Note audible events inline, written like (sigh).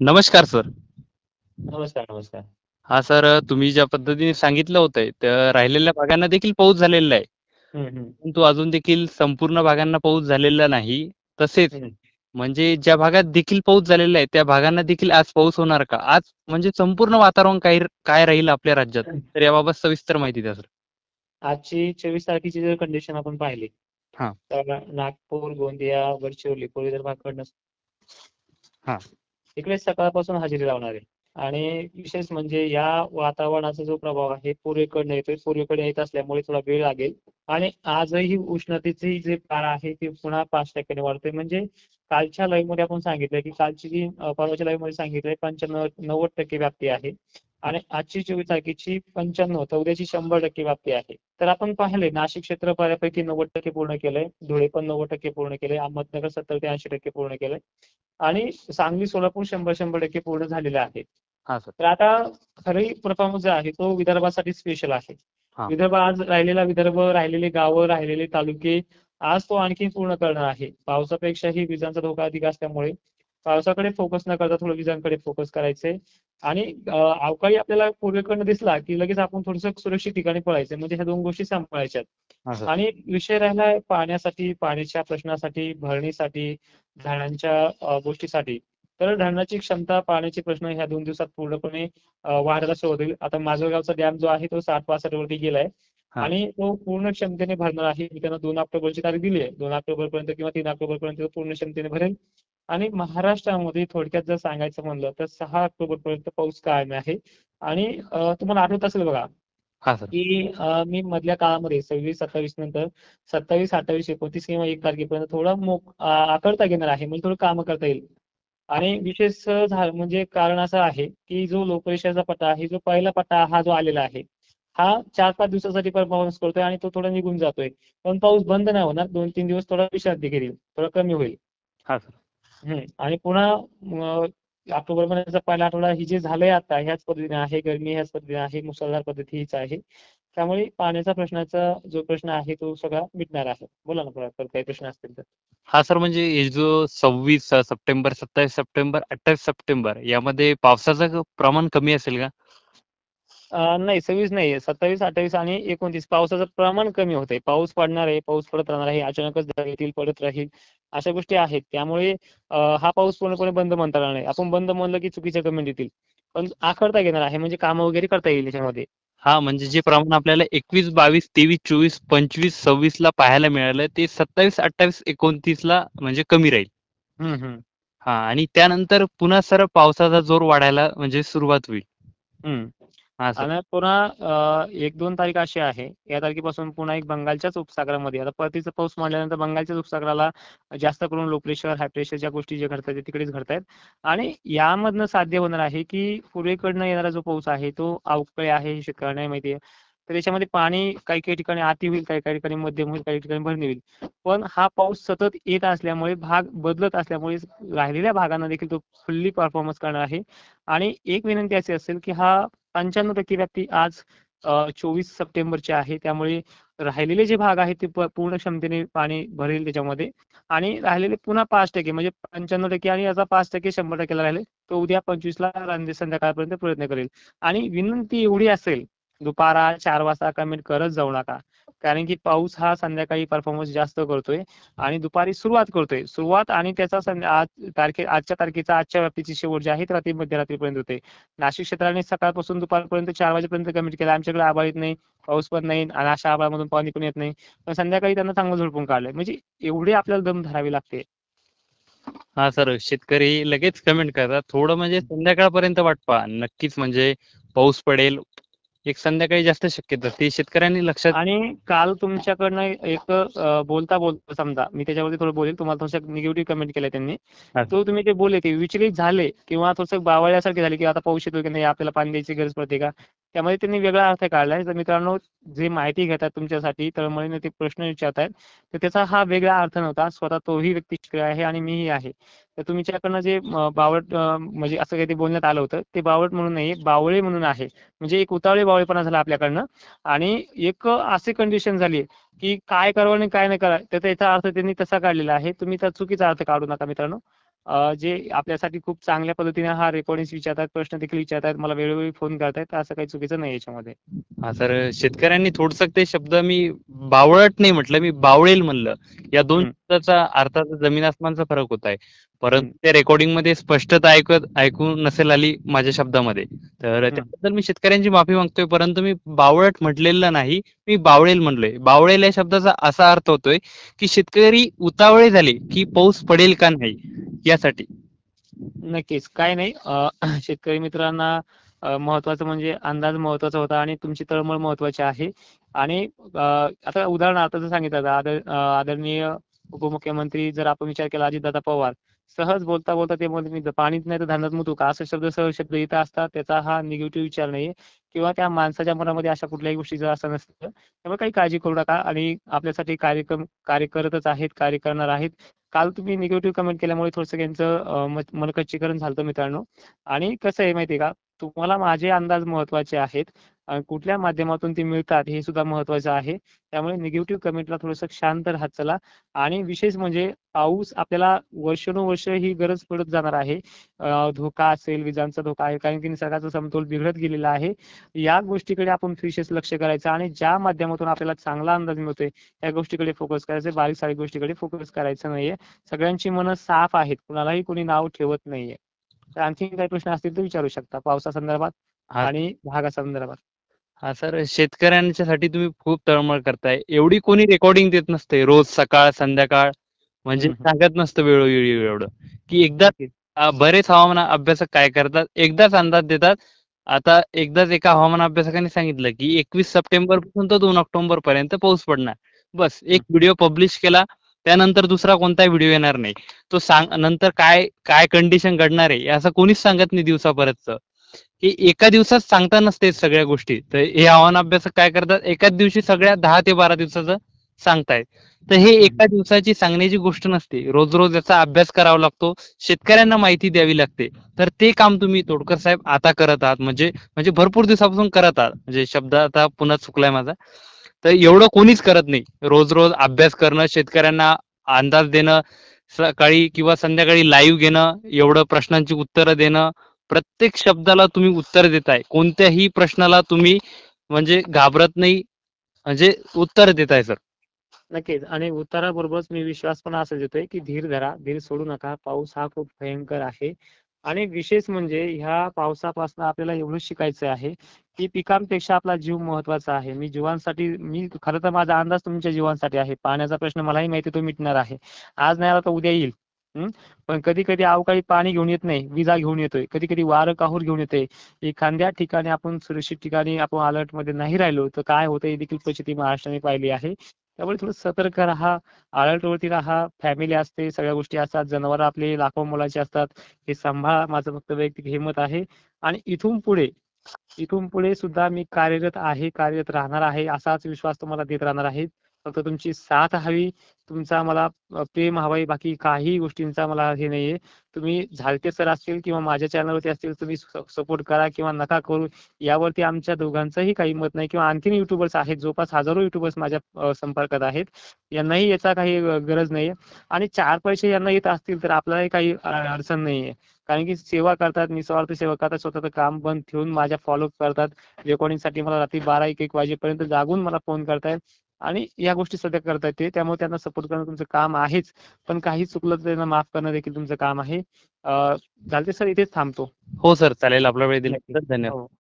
नमस्कार सर. नमस्कार नमस्कार. हा सर तुम्ही ज्या पद्धतीने सांगितलं होतंय त्या राहिलेल्या भागांना देखील पाऊस झालेला आहे. हम्म, हम्म, परंतु अजून देखील संपूर्ण भागांना पाऊस झालेला नाही. तसेच हम्म. म्हणजे ज्या भागात देखील पाऊस झालेला आहे त्या भागांना देखील आज पाऊस होणार का? आज म्हणजे संपूर्ण वातावरण काय काय राहील आपल्या राज्यात? तर याबाबत सविस्तर माहिती द्या सर. आजची चोवीस तारखेची जर कंडिशन आपण पाहिली हा. तर नागपूर गोंदिया गडचिरोली पूर्व विदर्भाकडनं हा. इकडे सकाळपासून हजेरी लावणार आहे. आणि विशेष म्हणजे या वातावरणाचा जो प्रभाव आहे पूर्वेकडनं येतोय पूर्वेकडे येत असल्यामुळे थोडा वेळ लागेल. आणि आजही उष्णतेची जे पारा आहे ती पुन्हा पाच टक्क्याने वाढते. म्हणजे कालच्या लाईव्हमध्ये आपण सांगितलं की कालची जी परवाच्या लाईव्हमध्ये सांगितलंय पंच्याण्णव नव्वद टक्के व्याप्ती आहे. आणि आजची चोवीस तारखेची पंच्याण्णव तर उद्याची शंभर टक्के व्याप्ती आहे. तर आपण पाहिले नाशिक क्षेत्र बऱ्यापैकी नव्वद टक्के पूर्ण केलंय धुळे पण नव्वद टक्के पूर्ण केलंय अहमदनगर सत्तर ते ऐंशी टक्के पूर्ण केलंय आणि सांगली सोलापूर शंभर शंभर टक्के पूर्ण झालेलं आहे. हा तर आता खरी परफॉर्मन्स जो आहे तो विदर्भासाठी स्पेशल आहे. विदर्भ आज राहिलेला विदर्भ राहिलेले गावं राहिलेले तालुके आज तो आणखी पूर्ण करणार आहे. पावसापेक्षाही विजांचा धोका अधिक असल्यामुळे पावसाकडे फोकस न करता थोडं विजांकडे फोकस करायचंय आणि अवकाळी आपल्याला पूर्वेकडनं दिसला की लगेच आपण थोडंसं सुरक्षित ठिकाणी पळायचं म्हणजे ह्या दोन गोष्टी सांभाळायच्यात. सर आणि विषय राहिला पाण्यासाठी पाण्याच्या प्रश्नासाठी भरणीसाठी झाडांच्या गोष्टीसाठी. तर धरणाची क्षमता पाण्याचे प्रश्न ह्या दोन दिवसात पूर्णपणे वाढायला सुरुवात होईल. आता माजलगावचा डॅम जो आहे तो साठ पासष्ट वरती गेलाय. आणि तो पूर्ण क्षमतेने भरणार आहे. मी त्यांना दोन ऑक्टोबरची तारीख दिली आहे. दोन ऑक्टोबर पर्यंत किंवा तीन ऑक्टोबर पर्यंत पूर्ण क्षमतेने भरेल. आणि महाराष्ट्रामध्ये थोडक्यात जर सांगायचं म्हणलं तर सहा ऑक्टोबर पर्यंत पाऊस कायम आहे. आणि तुम्हाला आठवत असेल बघा हा की मी मधल्या काळामध्ये सव्वीस सत्तावीस नंतर सत्तावीस अठ्ठावीस एकोणतीस किंवा एक तारखेपर्यंत थोडं मोक आ- आकारता घेणार आहे. म्हणजे थोडं काम करता येईल. आणि विशेष म्हणजे कारण असं आहे की जो लोकरेषाचा पट्टा आहे जो पहिला पट्टा हा जो आलेला आहे हा चार पाच दिवसासाठी परफॉर्मन्स करतोय आणि तो थोडा निघून जातोय. पण पाऊस बंद नाही होणार. दोन तीन दिवस थोडा विश्रांती घेईल. थोडा कमी होईल. हा सर. आणि पुन्हा ऑक्टोबर महिन्याचा पहिला आठवडा ही जे झालंय आता ह्याच पद्धतीने आहे गरमी ह्याच पद्धतीने आहे मुसळधार पद्धती हीच आहे. त्यामुळे पाण्याचा प्रश्नाचा जो प्रश्न आहे तो सगळा मिटणार आहे. बोला ना परत काही प्रश्न असतील तर. हा सर म्हणजे हे जो सव्वीस सप्टेंबर सत्तावीस सप्टेंबर अठ्ठावीस सप्टेंबर यामध्ये पावसाचं प्रमाण कमी असेल का? नाही सव्वीस नाही सत्तावीस अठ्ठावीस आणि एकोणतीस. पावसाचं प्रमाण कमी होतंय. पाऊस पडणार आहे पाऊस पडत राहणार आहे अचानकच येतील पडत राहील अशा गोष्टी आहेत. त्यामुळे हा पाऊस पूर्णपणे बंद म्हणता येणार नाही. आपण बंद म्हणलं की चुकीच्या कमेंट येतील. पण आखडता येणार आहे म्हणजे कामं वगैरे करता येईल याच्यामध्ये. हा म्हणजे जे प्रमाण आपल्याला एकवीस बावीस तेवीस चोवीस पंचवीस सव्वीस ला पाहायला मिळालं ते सत्तावीस अठ्ठावीस एकोणतीस ला म्हणजे कमी राहील. हा आणि त्यानंतर पुन्हा सर पावसाचा जोर वाढायला म्हणजे सुरुवात होईल. हम्म. सर आणि पुन्हा एक दोन तारीख अशी आहे. या तारखेपासून पुन्हा एक बंगालच्याच उपसागरामध्ये आता परतीचा पाऊस म्हणल्यानंतर बंगालच्याच उपसागराला जास्त करून लो प्रेशर हाय प्रेशरच्या गोष्टी जे घडतात ते तिकडेच घडतायत. आणि यामधनं साध्य होणार आहे की पूर्वेकडनं येणारा जो पाऊस आहे तो अवकाळी आहे हे शेतकऱ्यांना माहिती आहे. तर त्याच्यामध्ये पाणी काही काही ठिकाणी अति होईल काही काही ठिकाणी मध्यम होईल काही ठिकाणी भरणी होईल. पण हा पाऊस सतत येत असल्यामुळे भाग बदलत असल्यामुळे राहिलेल्या भागांना देखील तो फुल्ली परफॉर्मन्स करणार आहे. आणि एक विनंती अशी असेल की हा पंच्याण्णव टक्के व्याप्ती आज चोवीस सप्टेंबरची आहे. त्यामुळे राहिलेले जे भाग आहेत ते पूर्ण क्षमतेने पाणी भरेल त्याच्यामध्ये. आणि राहिलेले पुन्हा पाच टक्के म्हणजे पंच्याण्णव टक्के आणि याचा पाच टक्के शंभर टक्केला राहिले तो उद्या पंचवीसला रांदे संध्याकाळपर्यंत प्रयत्न करेल. आणि विनंती एवढी असेल दुपारा चार वाजता कमेंट करत जाऊ नका. कारण की पाऊस हा संध्याकाळी परफॉर्मन्स जास्त करतोय आणि दुपारी सुरुवात करतोय. सुरुवात आणि त्याचा आज तारखे आजच्या तारखेचा आजच्या व्याप्तीची शेवट जी आहे ती रात्री मध्यरात्रीपर्यंत होते. नाशिक क्षेत्राने सकाळपासून दुपारपर्यंत चार वाजेपर्यंत कमिट केला. आमच्याकडे आभाळ येत नाही पाऊस पण नाही आणि अशा आभाळामधून पाणी पण येत नाही. पण संध्याकाळी त्यांना चांगलं झोडपून काढलंय म्हणजे एवढे आपल्याला दम धरावी लागते. हा सर शेतकरी लगेच कमेंट करतात. थोडं म्हणजे संध्याकाळपर्यंत वाट पहा. नक्कीच म्हणजे पाऊस पडेल एक संध्याकाळी जास्त शक्यता. ते शेतकऱ्यांनी लक्षात आणि काल तुमच्याकडनं एक अं, बोलता बोलता समजा मी त्याच्यावरती थोडं बोलेल तुम्हाला थोडं निगेटिव्ह कमेंट केलंय त्यांनी. हा. तो तुम्ही ते बोलले ते विचलित झाले किंवा थोडंसं बावळल्यासारखे झाले की आता पाऊस येतो की नाही आपल्याला पाणी द्यायची गरज पडते का? त्यामध्ये त्यांनी वेगळा अर्थ काढलाय तर मित्रांनो जे माहिती घेतात तुमच्यासाठी तळमळीने ते प्रश्न विचारतायत तर त्याचा हा वेगळा अर्थ नव्हता. स्वतः तोही व्यक्ती आहे आणि मीही आहे. तर तुमच्याकडनं जे बावट म्हणजे असं काही ते बोलण्यात आलं होतं ते बावट म्हणून नाही बावळे म्हणून आहे. म्हणजे एक उतावळे बावळेपणा झाला आपल्याकडनं. आणि एक अशी कंडिशन झाली की काय करावं आणि काय नाही करावं तर त्याचा अर्थ त्यांनी तसा काढलेला आहे. तुम्ही त्या चुकीचा अर्थ काढू नका मित्रांनो. जे आपल्यासाठी खूप चांगल्या पद्धतीने हा रेकॉर्डिंग विचारतात प्रश्न देखील विचारतात मला वेळोवेळी फोन करतायत असं काही चुकीचं नाही याच्यामध्ये. हा सर शेतकऱ्यांनी थोडस ते शब्द मी बावळट नाही म्हटलं मी बावळेल म्हणलं. या दोन. शब्दाचा अर्थाचा जमीन आसमानचा फरक होत आहे. परंतु त्या रेकॉर्डिंगमध्ये स्पष्टता ऐकत ऐकू नसेल आली माझ्या शब्दामध्ये. तर त्याबद्दल मी शेतकऱ्यांची माफी मागतोय परंतु मी बावळट म्हटलेलं नाही मी बावळेल म्हणलोय. बावळेल या शब्दाचा असा अर्थ होतोय की शेतकरी उतावळे झाले की पाऊस पडेल का नाही यासाठी. नक्कीच. काय नाही (clears throat) शेतकरी मित्रांना महत्वाचं म्हणजे अंदाज महत्त्वाचा होता आणि तुमची तळमळ महत्वाची आहे. आणि आता उदाहरणार्थ जर सांगितलं आदर आदरणीय उपमुख्यमंत्री जर आपण विचार केला अजितदादा पवार सहज बोलता बोलता ते बोलत मी पाणीच नाही तर धान्यात मुतू का? असे शब्द सहज शब्द इथं असतात. त्याचा हा निगेटिव्ह विचार नाहीये. किंवा त्या माणसाच्या मनामध्ये अशा कुठल्याही गोष्टीचं असं नसतं त्यामुळे काही काळजी करू नका. आणि आपल्यासाठी कार्यक्रम कार्य करतच आहेत कार्य करणार आहेत. काल तुम्ही निगेटिव्ह कमेंट केल्यामुळे थोडस त्यांचं मनकच्चीकरण झालं मित्रांनो. आणि कसं आहे माहितीये का? तुम्हाला माझे अंदाज महत्त्वाचे आहेत. कुठल्या माध्यमातून ते मिळतात हे सुद्धा महत्वाचं आहे. त्यामुळे निगेटिव्ह कमेंटला थोडंसं शांत राहत चला. आणि विशेष म्हणजे पाऊस आपल्याला वर्षानुवर्ष ही गरज पडत जाणार आहे. धोका असेल विजांचा धोका आहे कारण की निसर्गाचा समतोल बिघडत गेलेला आहे. या गोष्टीकडे आपण विशेष लक्ष करायचं आणि ज्या माध्यमातून आपल्याला चांगला अंदाज मिळतोय या गोष्टीकडे फोकस करायचं. बारीक सारीक गोष्टीकडे फोकस करायचं नाहीये. सगळ्यांची मनं साफ आहेत. कुणालाही कोणी नाव ठेवत नाहीये. तर आणखी काही प्रश्न असतील तर विचारू शकता. पावसासंदर्भात. आणि भागासंदर्भात हा सर शेतकऱ्यांच्यासाठी तुम्ही खूप तळमळ करताय. एवढी कोणी रेकॉर्डिंग देत नसते रोज सकाळ संध्याकाळ. म्हणजे हम्म. सांगत नसतं वेळोवेळी एवढं. की एकदा नक्कीच. अ, बरेच हवामान अभ्यासक काय करतात? एकदाच अंदाज देतात. आता एकदाच एका हवामान अभ्यासकाने सांगितलं की एकवीस सप्टेंबरपासून तर दोन ऑक्टोबर पर्यंत पाऊस पडणार. बस एक व्हिडिओ पब्लिश केला त्यानंतर दुसरा कोणताही व्हिडिओ येणार नाही. तो सांग नंतर काय काय कंडिशन घडणार आहे असं कोणीच सांगत नाही दिवसापर्यंत की एका दिवसात सांगता नसते सगळ्या गोष्टी. तर हे हवामान अभ्यासक काय करतात? एकाच दिवशी सगळ्या दहा ते बारा दिवसाचं सांगतायत. तर हे एका दिवसाची सांगण्याची गोष्ट नसते. रोज रोज याचा अभ्यास करावा लागतो. शेतकऱ्यांना माहिती द्यावी लागते. तर ते काम तुम्ही तोडकर साहेब आता करत आहात. म्हणजे म्हणजे भरपूर दिवसापासून करत आहात. म्हणजे शब्द आता पुन्हा चुकलाय माझा. तर एवढं कोणीच करत नाही. रोज रोज अभ्यास करणं शेतकऱ्यांना अंदाज देणं सकाळी किंवा संध्याकाळी लाईव्ह घेणं एवढं प्रश्नांची उत्तरं देणं प्रत्येक शब्दाला तुम्ही उत्तर देताय. कोणत्याही प्रश्नाला तुम्ही म्हणजे घाबरत नाही म्हणजे उत्तर देताय सर नक्कीच. आणि उत्तराबरोबरच मी विश्वास पण असा देतोय की धीर धरा धीर सोडू नका. पाऊस हा खूप भयंकर आहे. आणि विशेष म्हणजे ह्या पावसापासून आपल्याला एवढं शिकायचं आहे की पिकांपेक्षा आपला जीव महत्त्वाचा आहे. मी जीवांसाठी मी खरं तर माझा अंदाज तुमच्या जीवांसाठी आहे. पाण्याचा प्रश्न मलाही माहिती तो मिटणार आहे. आज नाही आला तर उद्या येईल. पण कधी कधी अवकाळी पाणी घेऊन येत नाही विजा घेऊन येतोय. कधी कधी वारं काहूर घेऊन येते. एखाद्या ठिकाणी आपण सुरक्षित ठिकाणी आपण अलर्टमध्ये नाही राहिलो तर काय होतं हे देखील परिस्थिती महाराष्ट्राने पाहिली आहे. त्यामुळे थोडं सतर्क राहा अलर्ट वरती राहा फॅमिली असते सगळ्या गोष्टी असतात जनावर आपले लाखो मुलाचे असतात हे सांभाळा माझं फक्त वैयक्तिक मत आहे. आणि इथून पुढे इथून पुढे सुद्धा मी कार्यरत आहे कार्यरत राहणार आहे असाच विश्वास तुम्हाला देत राहणार आहे. फक्त तुमची साथ हवी. तुमचा मला प्रेम हवाय. बाकी काही गोष्टींचा मला हे नाहीये. तुम्ही झालते सर असतील किंवा माझ्या चॅनलवरती असतील तुम्ही सपोर्ट करा किंवा नका करू. यावरती आमच्या दोघांचंही काही मत नाही किंवा आणखीन युट्यूबर्स आहेत जवळपास हजारो युट्यूबर्स माझ्या संपर्कात आहेत. यांनाही याचा काही गरज नाहीये. आणि चार पैसे यांना येत असतील तर आपल्यालाही काही अडचण नाहीये. कारण की सेवा करतात निस्वार्थ सेवा करतात स्वतःचं काम बंद ठेवून माझ्या फॉलोअप करतात. रेकॉर्डिंगसाठी मला रात्री बारा एक एक वाजेपर्यंत जागून मला फोन करतायत. आणि या गोष्टी सध्या करतायत ते. त्यामुळे त्यांना सपोर्ट करणं तुमचं काम आहेच. पण काही चुकलं तर त्यांना माफ करणं देखील तुमचं काम आहे. चालते सर इथेच थांबतो. हो सर. चालेल. आपला वेळ दिला नक्की. धन्यवाद. हो.